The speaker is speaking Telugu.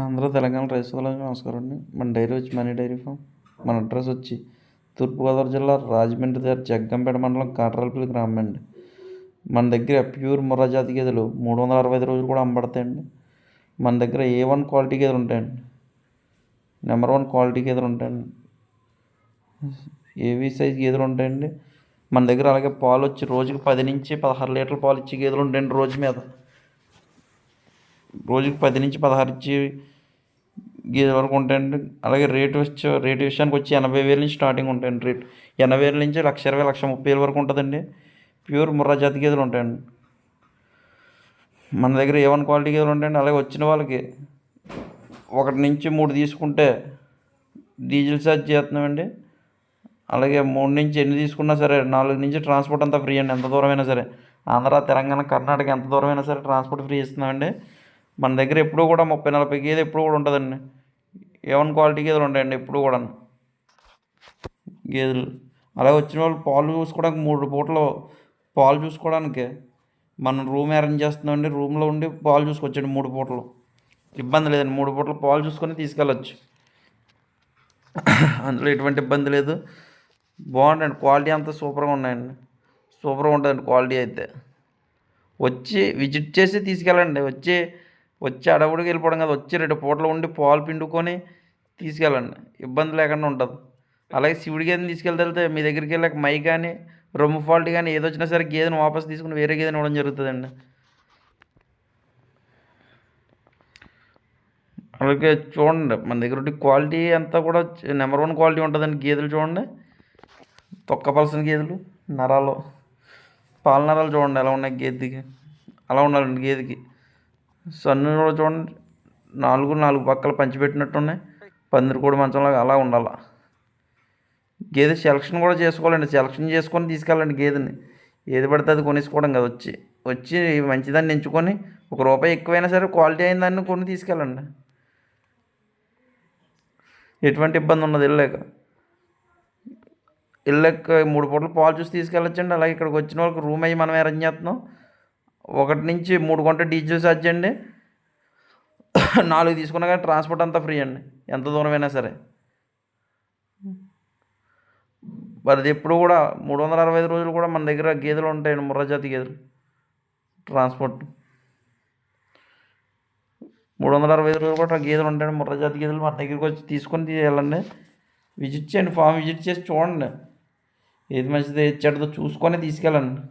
ఆంధ్ర తెలంగాణ రైతులకు నమస్కారం అండి. మన డైరీ వచ్చి మనీ డైరీ ఫామ్ మన అడ్రస్ వచ్చి తూర్పుగోదావరి జిల్లా రాజమండ్రి దగ్గర జగ్గంపేట మండలం కాట్రాలపల్లి గ్రామం అండి. మన దగ్గర ప్యూర్ ముర్రా జాతి గేదెలు మూడు వందల అరవై ఐదు రోజులు కూడా అమ్మబడతాయండి. మన దగ్గర ఏ వన్ క్వాలిటీ గేదెలు ఉంటాయండి. నెంబర్ వన్ క్వాలిటీ గేదెలు ఉంటాయండి. ఏవి సైజ్ గేదెలు ఉంటాయండి. మన దగ్గర అలాగే పాలు వచ్చి రోజుకి పది నుంచి పదహారు లీటర్ల పాలు ఇచ్చే గేదెలు ఉంటాయండి రోజు మీద. రోజుకి పది నుంచి పదహారు ఇచ్చి గేదెల వరకు ఉంటాయండి. అలాగే రేటు వచ్చి రేటు విషయానికి వచ్చి ఎనభై వేల నుంచి స్టార్టింగ్ ఉంటాయండి రేటు. ఎనభై వేల నుంచి లక్ష ఇరవై లక్ష ముప్పై వేల వరకు ఉంటుందండి. ప్యూర్ ముర్రా జాతి గేదెలు ఉంటాయండి. మన దగ్గర ఏ వన్ క్వాలిటీ గేదెలు ఉంటాయండి? అలాగే వచ్చిన వాళ్ళకి ఒకటి నుంచి మూడు తీసుకుంటే డీజిల్ ఛార్జ్ చేస్తున్నామండి. అలాగే మూడు నుంచి ఎన్ని తీసుకున్నా సరే నాలుగు నుంచి ట్రాన్స్పోర్ట్ అంతా ఫ్రీ అండి. ఎంత దూరమైనా సరే. ఆంధ్ర తెలంగాణ కర్ణాటక ఎంత దూరమైనా సరే ట్రాన్స్పోర్ట్ ఫ్రీ ఇస్తున్నామండి. మన దగ్గర ఎప్పుడూ కూడా ముప్పై నలభై గేదె ఎప్పుడు కూడా ఉంటుందండి. ఏవన్ క్వాలిటీ గేదెలు ఉంటాయండి ఎప్పుడు కూడా గేదెలు. అలా వచ్చిన వాళ్ళు పాలు చూసుకోవడానికి మూడు పూటలు పాలు చూసుకోవడానికి. మనం రూమ్ అరేంజ్ చేస్తున్నామండి రూమ్లో ఉండి పాలు చూసుకోవచ్చండి మూడు పూటలు. ఇబ్బంది లేదండి మూడు పూటలు పాలు చూసుకొని తీసుకెళ్ళచ్చు. అందులో ఎటువంటి ఇబ్బంది లేదు. బాగుందండి క్వాలిటీ అంతా సూపర్గా ఉన్నాయండి. సూపర్గా ఉంటుందండి క్వాలిటీ అయితే. వచ్చి విజిట్ చేసి తీసుకెళ్ళండి వచ్చి వచ్చి అడవుడికి వెళ్ళిపోవడం కదా వచ్చి రెండు పూటలు ఉండి పాలు పిండుకొని తీసుకెళ్ళండి. ఇబ్బంది లేకుండా ఉంటుంది. అలాగే శివుడి గేదెని తీసుకెళ్తే మీ దగ్గరికి వెళ్ళాక మై కానీ రొమ్ము ఫాల్ట్ కానీ ఏదో వచ్చినా సరే గేదెని వాపస్ తీసుకుని వేరే గేదెని ఇవ్వడం జరుగుతుందండి. అలాగే చూడండి మన దగ్గర క్వాలిటీ అంతా కూడా నెంబర్ వన్ క్వాలిటీ ఉంటుందండి గేదెలు చూడండి. తొక్కపలసిన గేదెలు నరాలు పాల నరాలు చూడండి ఎలా ఉన్నాయి గేదెకి అలా ఉండాలండి గేదెకి. సన్ను కూడా చూడండి. నాలుగు నాలుగు పక్కలు పంచిపెట్టినట్టు ఉన్నాయి పందిరి కూడా మంచంలాగా అలా ఉండాలి? గేదె సెలక్షన్ కూడా చేసుకోవాలండి. సెలక్షన్ చేసుకొని తీసుకెళ్ళండి గేదెని. ఏది పడితే అది కొనేసుకోవడం కదా. వచ్చి వచ్చి మంచిదాన్ని ఎంచుకొని ఒక రూపాయి ఎక్కువైనా సరే క్వాలిటీ అయిన దాన్ని కొని తీసుకెళ్ళండి. ఎటువంటి ఇబ్బంది ఉన్నది వెళ్ళాక వెళ్ళాక మూడు పూటలు పాలు చూసి తీసుకెళ్ళొచ్చండి. అలాగే ఇక్కడికి వచ్చిన వాళ్ళకి రూమ్ అయ్యి మనం అరేంజ్ చేస్తున్నాం. ఒకటి నుంచి మూడు గంట డీజిల్ ఛార్జ్ అండి. నాలుగు తీసుకున్నా కానీ ట్రాన్స్పోర్ట్ అంతా ఫ్రీ అండి. ఎంత దూరమైనా సరే. మరి అది ఎప్పుడు కూడా మూడు వందల అరవై ఐదు రోజులు కూడా మన దగ్గర గేదెలు ఉంటాయండి ముర్రా జాతి గేదెలు. ట్రాన్స్పోర్ట్ మూడు వందల అరవై ఐదు రోజులు కూడా గేదెలు ఉంటాయండి ముర్రా జాతి గేదెలు. మన దగ్గరికి వచ్చి తీసుకొని వెళ్ళండి విజిట్ చేయండి ఫామ్ విజిట్ చేసి చూడండి. ఏది మంచిది ఏది చెడ్డదో చూసుకొని తీసుకెళ్ళండి.